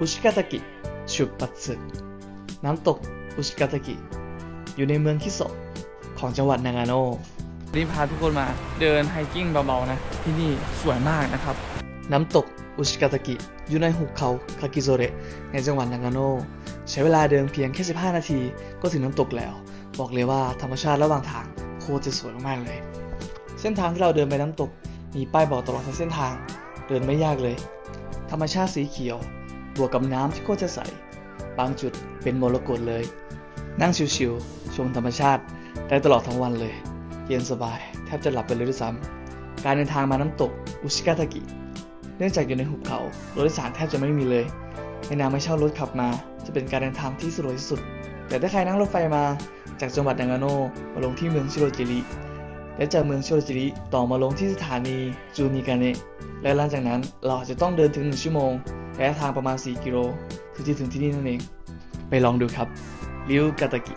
อุชิกาตะกิชุปัตสึน้ำตกอุชิกาตะกิ อยู่ในเมืองคิโซะของจังหวัดนางาโนนี่พาทุกคนมาเดินไฮกิ้งเบาๆนะ ที่นี่สวยมากนะครับ น้ำตกอุชิกาตะกิ อยู่ในหุบเขาคากิโซเระในจังหวัดนางาโนใช้เวลาเดินเพียงแค่ 15 นาทีก็ถึงน้ำตกแล้ว บอกเลยว่าธรรมชาติระหว่างทางโคตรจะสวยมากๆเลย เส้นทางที่เราเดินไปน้ำตก มีป้ายบอกตลอดทั้งเส้นทาง เดินไม่ยากเลย ธรรมชาติสีเขียว บวกกับน้ำที่โคตรจะใส บางจุดเป็นมรกตเลย นั่งชิวๆชมธรรมชาติได้ตลอดทั้งวันเลย เย็นสบาย แทบจะหลับไปเลยด้วยซ้ำการเดินทางมาน้ำตกอุชิกาตะกิเนื่องจากอยู่ในหุบเขารถโดยสารแทบจะไม่มีเลยในนามไม่เช่ารถขับมา จะเป็นการเดินทางที่สะดวกที่สุด แต่ถ้าใครนั่งรถไฟมาจากจังหวัดนางาโนมาลงที่เมืองชิโรจิริและจากเมืองชิโรจิริต่อมาลงที่สถานีจูนิกาเนะ และหลังจากนั้นเราจจะต้องเดินถึง 1 ชั่วโมงระยะทางประมาณ 4 กิโลถึงจะถึงที่นี่นั่นเอง ไปลองดูครับริวกาตากิ